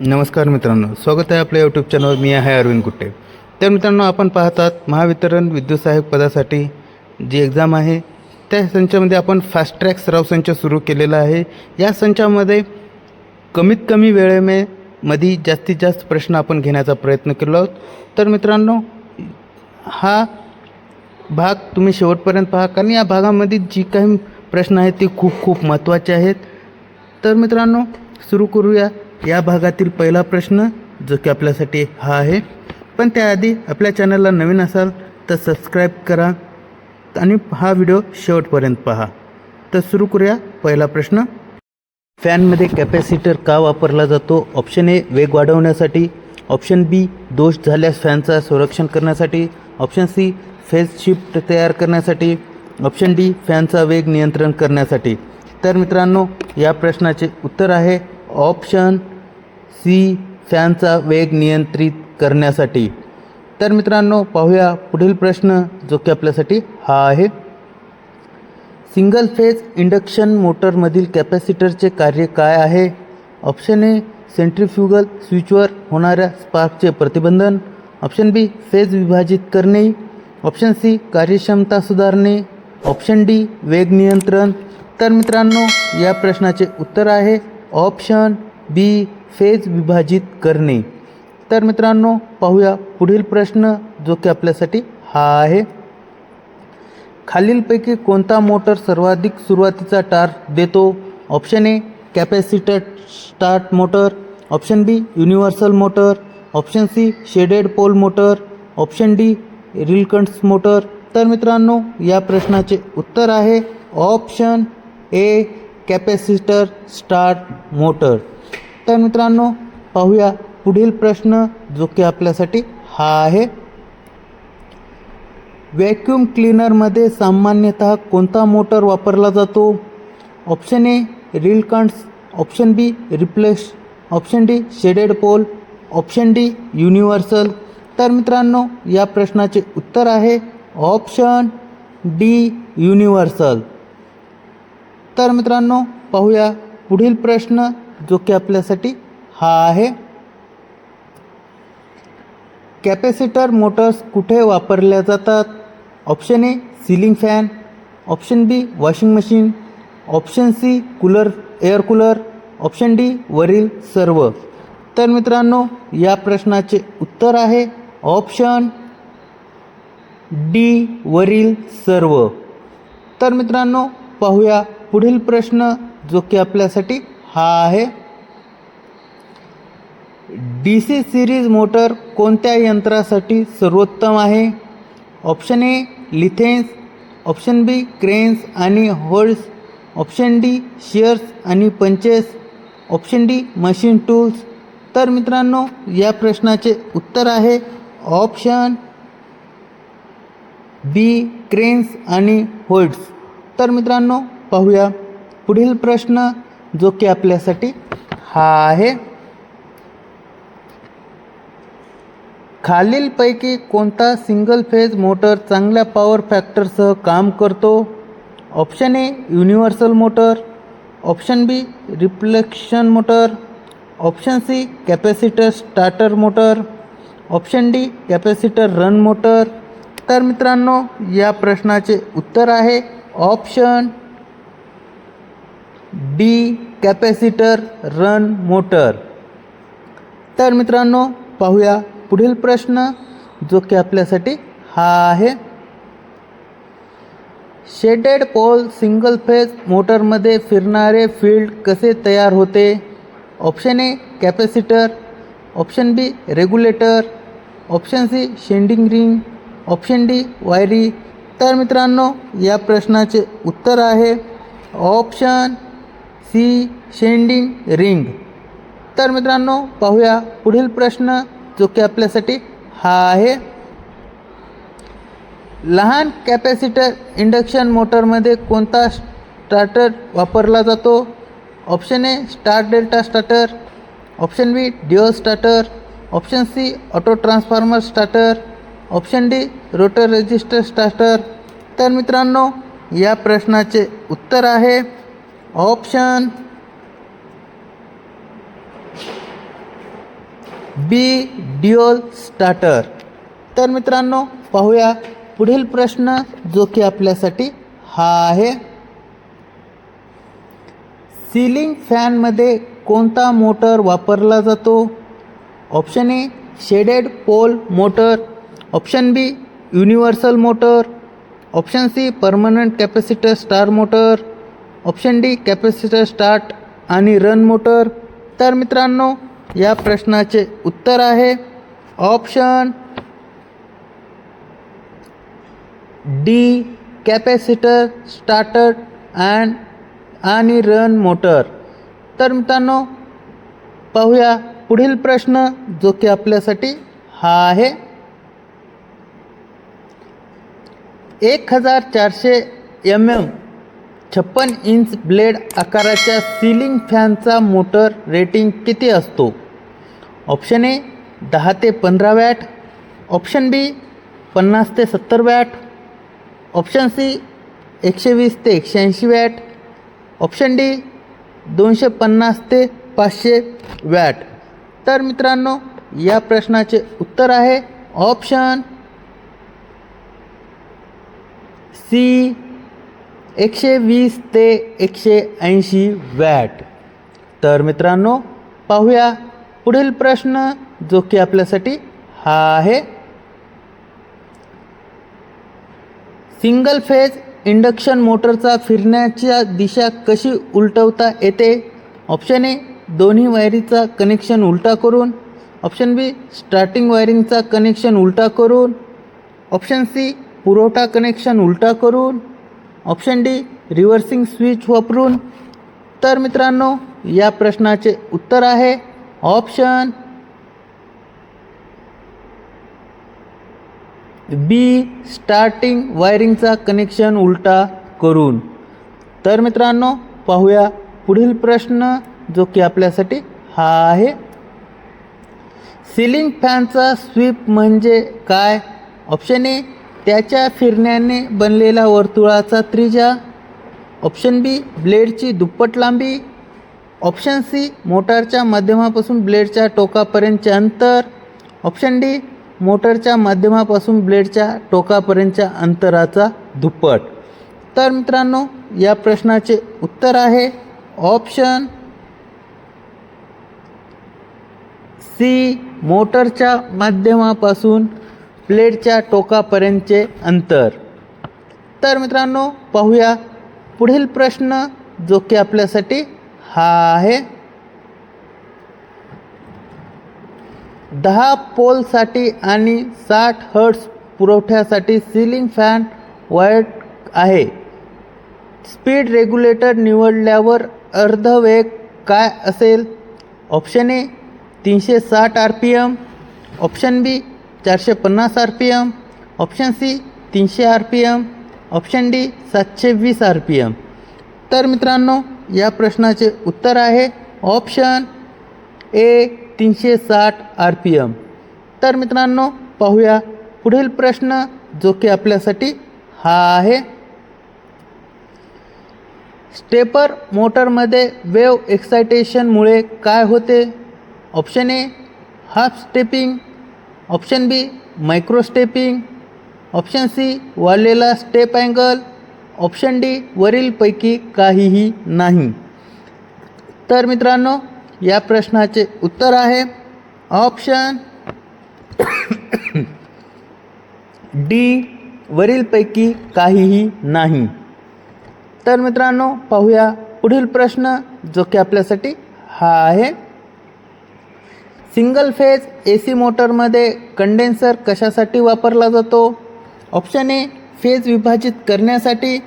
नमस्कार मित्रांनो स्वागत आहे आपल्या यूट्यूब चॅनलवर मी आहे अरविंद कुट्टे. तर मित्रांनो आपण पाहतात महावितरण विद्युत सहाय्यक पदासाठी जी एक्झाम आहे त्या संचामध्ये आपण फास्ट ट्रॅक सराव संच सुरू केलेला आहे. या संचामध्ये कमीत कमी वेळेमे मध्ये जास्तीत जास्त प्रश्न आपण घेण्याचा प्रयत्न केला आहोत. तर मित्रांनो हा भाग तुम्ही शेवटपर्यंत पहा कारण या भागामध्ये जी काही प्रश्न आहेत ते खूप खूप महत्त्वाचे आहेत. तर मित्रांनो सुरू करूया. या भागातील पहिला प्रश्न जो की आपल्यासाठी हा आहे. पण त्याआधी आपल्या चॅनलला नवीन असाल तर सबस्क्राईब करा आणि हा व्हिडिओ शेवटपर्यंत पहा. तर सुरू करूया पहिला प्रश्न. फॅनमध्ये कॅपॅसिटर का वापरला जातो? ऑप्शन ए वेग वाढवण्यासाठी. ऑप्शन बी दोष झाल्यास फॅनचा संरक्षण करण्यासाठी. ऑप्शन सी फेज शिफ्ट तयार करण्यासाठी. ऑप्शन डी फॅनचा वेग नियंत्रण करण्यासाठी. तर मित्रांनो या प्रश्नाचे उत्तर आहे ऑप्शन सी फॅनचा वेग नियंत्रित करण्यासाठी. तर मित्रांनो पाहूया पुढील प्रश्न जो की आपल्यासाठी हा आहे. सिंगल फेज इंडक्शन मोटरमधील कॅपॅसिटरचे कार्य काय आहे? ऑप्शन ए सेंट्रिफ्युगल स्विचवर होणाऱ्या स्पार्कचे प्रतिबंधन. ऑप्शन बी फेज विभाजित करणे. ऑप्शन सी कार्यक्षमता सुधारणे. ऑप्शन डी वेग नियंत्रण. तर मित्रांनो या प्रश्नाचे उत्तर आहे ऑप्शन बी फेज विभाजित करणे. तर मित्रांनो पाहूया पुढील प्रश्न जो की आपल्यासाठी हा आहे. खालीलपैकी कोणता मोटर सर्वाधिक सुरुवातीचा टार्क देतो? Option A capacitor start motor. Option B universal motor. Option C shaded pole motor. Option D reluctance motor. तर मित्रांनो या प्रश्नाचे उत्तर आहे option A capacitor start motor. तर मित्रांनो पाहूया पुढील प्रश्न जो की आपल्यासाठी हा आहे. व्हॅक्यूम क्लीनरमध्ये सामान्यतः कोणता मोटर वापरला जातो? Option A reluctance option B replace option D shaded pole option D universal तर मित्रांनो या प्रश्नाचे उत्तर आहे ऑप्शन डी युनिव्हर्सल तर मित्रांनो पाहूया पुढील प्रश्न. जो की आपल्यासाठी हा आहे. कॅपॅसिटर मोटर्स कुठे वापरल्या जातात? Option A ceiling fan option B washing machine option C cooler air cooler option D वरील सर्व. तर मित्रांनो या प्रश्नाचे उत्तर आहे. ऑप्शन डी वरील सर्व. तर मित्रांनो पाहूया पुढील प्रश्न जो की आपल्यासाठी हा आहे. डी सी सिरीज मोटर कोणत्या यंत्रासाठी सर्वोत्तम आहे? Option A lathes option B cranes आणि होल्ड्स ऑप्शन डी शेअर्स आणि punches option D machine tools तर मित्रांनो या प्रश्नाचे उत्तर आहे ऑप्शन बी क्रेन्स आणि होल्ड्स तर मित्रांनो पाहूया. पुढील प्रश्न जो की आपल्यासाठी हा आहे. खालीलपैकी कोणता सिंगल फेज मोटर चांगल्या पॉवर फॅक्टरसह काम करतो? Option A universal motor option B reflection motor option C capacitor starter motor option D capacitor run motor तर मित्रांनो या प्रश्नाचे उत्तर आहे option D capacitor run motor तर मित्रांनो पाहूया पुढील प्रश्न जो की आपल्यासाठी हा आहे. शेडेड पोल सिंगल फेज मोटरमध्ये फिरणारे फील्ड कसे तयार होते? Option A capacitor option B regulator option C shading ring option D वायरी तर मित्रांनो या प्रश्नाचे उत्तर आहे. Option C shading ring. तर मित्रांनो पाहूया पुढील प्रश्न जो की आपल्यासाठी हा आहे. लहान कॅपॅसिटर इंडक्शन मोटरमध्ये कोणता स्टार्टर वापरला जातो? Option A star delta starter. Option B Dio starter. Option C auto transformer starter. Option D rotor resistor starter. तर मित्रांनो या प्रश्नाचे उत्तर आहे. Option B dual starter. तर मित्रांनो पाहूया पुढील प्रश्न जो की आपल्यासाठी हा आहे. सिलिंग फॅनमध्ये कोणता मोटर वापरला जातो? Option A shaded pole motor. Option B universal motor. Option C permanent capacitor star motor. Option D capacitor start आणि रन मोटर. तर मित्रांनो या प्रश्नाचे उत्तर आहे option D capacitor starter and आणि रन मोटर. तर मित्रांनो पाहूया पुढील प्रश्न जो की आपल्यासाठी हा आहे. एक हजार चारशे एम एम छप्पन इंच ब्लेड आकाराच्या सिलिंग फॅनचा मोटर रेटिंग किती असतो? ऑप्शन ए दहा ते पंधरा वॅट. ऑप्शन बी पन्नास ते सत्तर वॅट. ऑप्शन सी एकशे वीस ते एकशे ऐंशी वॅट. ऑप्शन डी दोनशे पन्नास ते पाचशे वॅट. तर मित्रांनो या प्रश्नाचे उत्तर आहे ऑप्शन सी एकशे वीस ते एकशे ऐंशी वॅट. तर मित्रांनो पाहूया पुढील प्रश्न जो की आपल्यासाठी हा आहे. सिंगल फेज इंडक्शन मोटरचा फिरण्याच्या दिशा कशी उलटवता येते? ऑप्शन ए दोन्ही वायरीचा कनेक्शन उलटा करून. ऑप्शन बी स्टार्टिंग वायरिंगचा कनेक्शन उलटा करून. ऑप्शन सी पुरवठा कनेक्शन उलटा करून. ऑप्शन डी रिव्हर्सिंग स्विच वापरून. तर मित्रांनो या प्रश्नाचे उत्तर आहे ऑप्शन बी स्टार्टिंग वायरिंगचा कनेक्शन उलटा करून. तर मित्रांनो पाहूया पुढील प्रश्न जो की आपल्यासाठी हा आहे. सिलिंग फॅनचा स्वीप म्हणजे काय? ऑप्शन ए त्याच्या फिरण्याने बनलेला वर्तुळाचा त्रिजा ऑप्शन बी ब्लेडची दुप्पट लांबी ऑप्शन सी मोटारच्या माध्यमापासून ब्लेडच्या टोकापर्यंतचे अंतर ऑप्शन डी मोटरच्या माध्यमापासून ब्लेडच्या टोकापर्यंतच्या अंतराचा दुप्पट. तर मित्रांनो या प्रश्नाचे उत्तर आहे ऑप्शन सी मोटरच्या माध्यमापासून प्लेटच्या टोकापर्यंतचे अंतर. तर मित्रांनो पाहूया पुढील प्रश्न जो की आपल्यासाठी हा आहे. दहा पोलसाठी आणि साठ हर्ट्स पुरवठ्यासाठी सिलिंग फॅन वायर्ड आहे. स्पीड रेग्युलेटर निवडल्यावर अर्ध वेग काय असेल? ऑप्शन ए तीनशे साठ R P M option B चारशे पन्नास R P M option C तीनशे R P M option D सातशे वीस आर पी एम तर मित्रांनो या प्रश्नाचे उत्तर आहे ऑप्शन ए तीनशे साठ आर पी एम तर मित्रांनो पाहूया पुढील प्रश्न जो की आपल्यासाठी हा आहे. स्टेपर मोटरमध्ये वेव एक्सायटेशनमुळे काय होते? Option A half stepping option B microstepping option C वाढलेला स्टेप अँगल ऑप्शन डी वरीलपैकी काहीही नाही. तर मित्रांनो या प्रश्नाचे उत्तर आहे. ऑप्शन डी वरीलपैकी काहीही नाही. तर मित्रांनो पाहूया पुढील प्रश्न जो की आपल्यासाठी हा आहे. सिंगल फेज ए सी मोटरमध्ये कंडेन्सर कशासाठी वापरला जातो? ऑप्शन ए फेज विभाजित करण्यासाठी.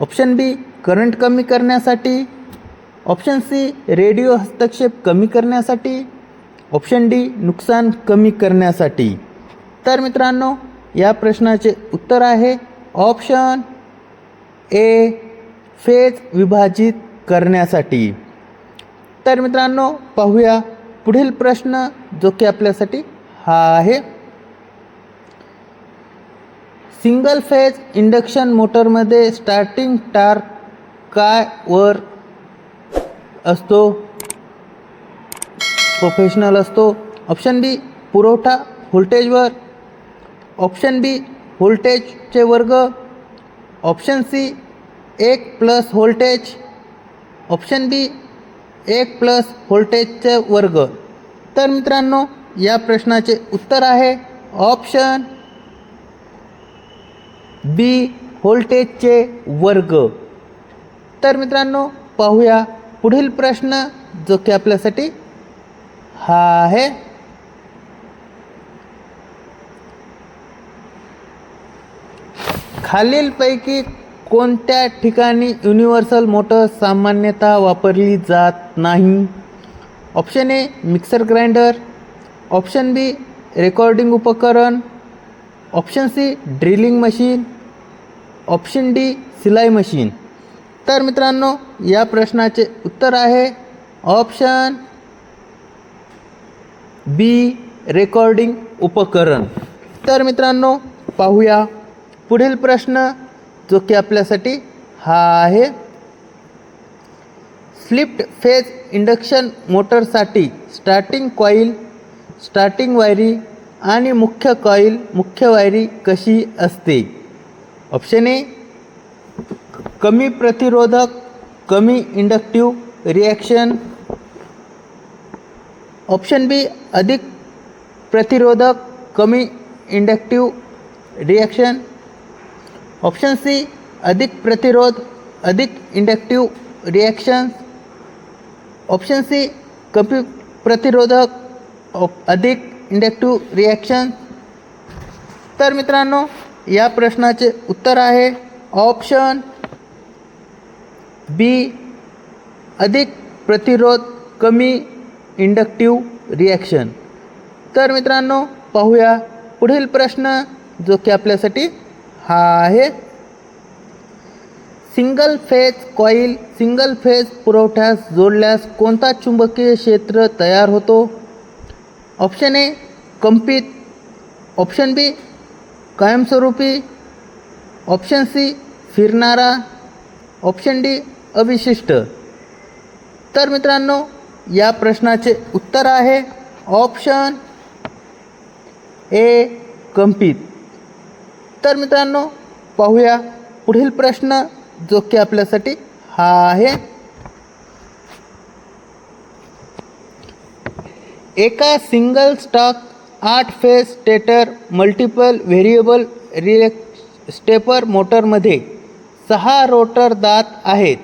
ऑप्शन बी करंट कमी करण्यासाठी. ऑप्शन सी रेडिओ हस्तक्षेप कमी करण्यासाठी. ऑप्शन डी नुकसान कमी करण्यासाठी. तर मित्रांनो या प्रश्नाचे उत्तर आहे ऑप्शन ए फेज विभाजित करण्यासाठी. तर मित्रांनो पाहूया पुढील प्रश्न जो की आपल्यासाठी हा आहे. सिंगल फेज इंडक्शन मोटरमध्ये स्टार्टिंग टार्क काय वर असतो? प्रोफेशनल असतो. ऑप्शन बी पुरवठा व्होल्टेजवर ऑप्शन बी व्होल्टेजचे वर्ग. ऑप्शन सी एक प्लस व्होल्टेज ऑप्शन बी एक प्लस व्होल्टेजचे वर्ग. तर मित्रांनो या प्रश्नाचे उत्तर आहे ऑप्शन बी व्होल्टेजचे वर्ग. तर मित्रांनो पाहूया पुढील प्रश्न जो की आपल्यासाठी हा आहे. खालीलपैकी कोणत्या ठिकाणी युनिव्हर्सल मोटर सामान्यतः वापरली जात नाही? Option A mixer grinder option B recording उपकरण. Option C drilling machine option D सिलाई मशीन तर मित्रांनो या प्रश्नाचे उत्तर आहे ऑप्शन बी रेकॉर्डिंग उपकरण. तर मित्रांनो पाहूया. पुढील प्रश्न जो की आपल्यासाठी हा आहे. फ्लिप्ड फेज इंडक्शन मोटरसाठी स्टार्टिंग कॉईल स्टार्टिंग वायरी आणि मुख्य कॉईल मुख्य वायरी कशी असते? ऑप्शन ए कमी प्रतिरोधक कमी इंडक्टिव्ह रिॲक्शन ऑप्शन बी अधिक प्रतिरोधक कमी इंडक्टिव्ह रिॲक्शन ऑप्शन सी अधिक प्रतिरोध अधिक इंडक्टिव्ह रिॲक्शन्स ऑप्शन सी कमी प्रतिरोधक ऑप- अधिक इंडक्टिव्ह रिॲक्शन तर मित्रांनो या प्रश्नाचे उत्तर आहे ऑप्शन बी अधिक प्रतिरोध कमी इंडक्टिव्ह रिॲक्शन तर मित्रांनो पाहूया पुढील प्रश्न जो की आपल्यासाठी हा आहे. Single phase coil single phase पुरवठ्यास जोडल्यास कोणता चुंबकीय क्षेत्र तयार होतो? ऑप्शन ए कंपित ऑप्शन बी कायमस्वरूपी. ऑप्शन सी फिरणारा. ऑप्शन डी अविशिष्ट. तर मित्रांनो या प्रश्नाचे उत्तर आहे. ऑप्शन ए कंपित तर मित्रांनो पाहूया पुढील प्रश्न जो की आपल्यासाठी हा आहे. एका सिंगल स्टॉक आठ phase stator multiple variable relax stepper मोटरमध्ये सहा रोटर दात आहेत.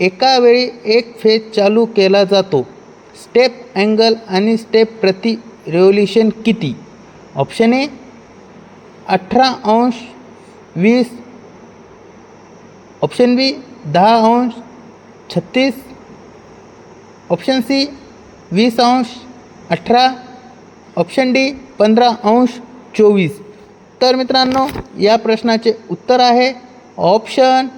एका वेळी एक फेज चालू केला जातो. स्टेप अँगल आणि स्टेप प्रति रेव्होल्युशन किती? ऑप्शन ए अठरा अंश वीस ऑप्शन बी दहा अंश छत्तीस ऑप्शन सी वीस अंश अठरा ऑप्शन डी पंधरा अंश चोवीस. तर मित्रांनो या प्रश्नाचे उत्तर आहे ऑप्शन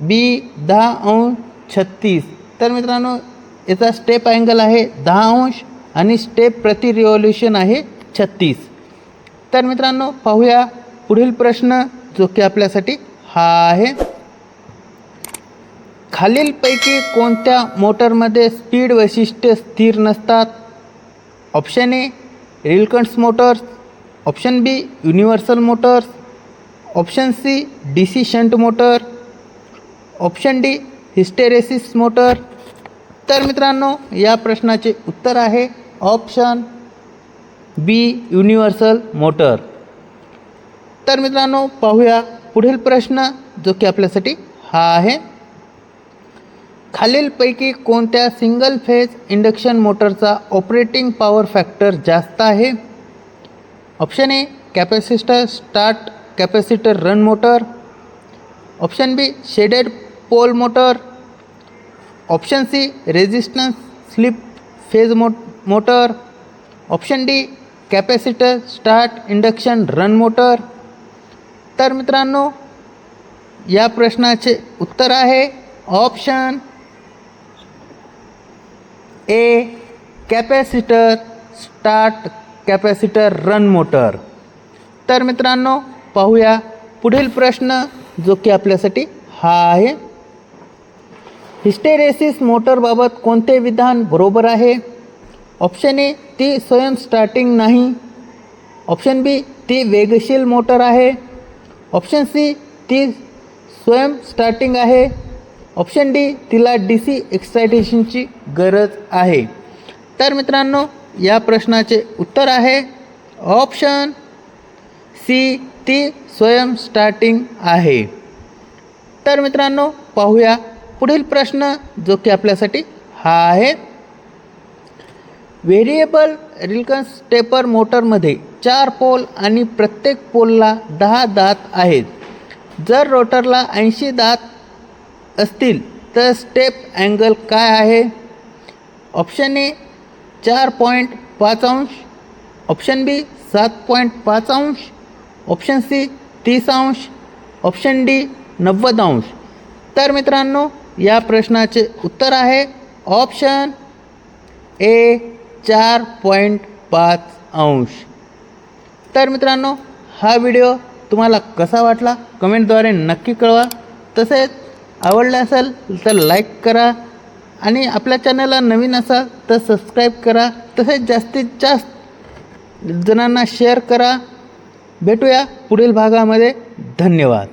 बी दहा अंश छत्तीस. तर मित्रांनो याचा स्टेप अँगल आहे दहा अंश आणि स्टेप प्रति रिव्हॉल्युशन आहे छत्तीस. तर मित्रांनो पाहूया पुढील प्रश्न जो की आपल्यासाठी हा आहे. खालीलपैकी कोणत्या मोटरमध्ये स्पीड वैशिष्ट्ये स्थिर नसतात? Option A reluctance motors. Option B universal motors. Option C D C shunt motor. Option D hysteresis motor. तर मित्रांनो या प्रश्नाचे उत्तर आहे ऑप्शन बी युनिव्हर्सल मोटर. तर मित्रांनो पाहूया पुढील प्रश्न जो की आपल्यासाठी हा आहे. खालीलपैकी कोणत्या सिंगल फेज इंडक्शन मोटरचा ऑपरेटिंग पॉवर फॅक्टर जास्त आहे? Option A capacitor start capacitor run motor option B shaded pole motor option C resistance slip phase मो motor option D capacitor start induction run motor. तर मित्रांनो या प्रश्नाचे उत्तर आहे option A capacitor start capacitor run motor. तर मित्रांनो पाहूया पुढील प्रश्न जो की आपल्यासाठी हा आहे. हिस्टेरेसिस मोटरबाबत कोणते विधान बरोबर आहे? ऑप्शन ए ती स्वयं स्टार्टिंग नाही. ऑप्शन बी ती वेगशील मोटर आहे. ऑप्शन सी ती स्वयं स्टार्टिंग आहे. ऑप्शन डी तिला डी सी एक्सायटेशनची गरज आहे. तर मित्रांनो या प्रश्नाचे उत्तर आहे. ऑप्शन सी ती स्वयं स्टार्टिंग आहे. तर मित्रांनो पाहूया पुढील प्रश्न जो की आपल्यासाठी हा आहे. व्हेरिएबल रिल्कन्स स्टेपर मोटरमध्ये चार पोल आणि प्रत्येक पोलला दहा दात आहेत. जर रोटरला ऐंशी दात असतील तर स्टेप अँगल काय आहे? ऑप्शन ए चार पॉईंट पाच अंश. ऑप्शन बी सात पॉईंट पाच अंश. ऑप्शन सी तीस अंश. ऑप्शन डी नव्वद अंश. तर मित्रांनो या प्रश्नाचे उत्तर आहे ऑप्शन ए चार पॉईंट पाच अंश. तर मित्रांनो हा व्हिडिओ तुम्हाला कसा वाटला? कमेंटद्वारे नक्की कळवा. तसेच आवडला असेल तर लाईक करा आणि आपल्या चॅनलला नवीन असाल तर सबस्क्राईब करा. तसेच जास्तीत जास्त जणांना शेअर करा. भेटूया पुढील भागामध्ये. धन्यवाद.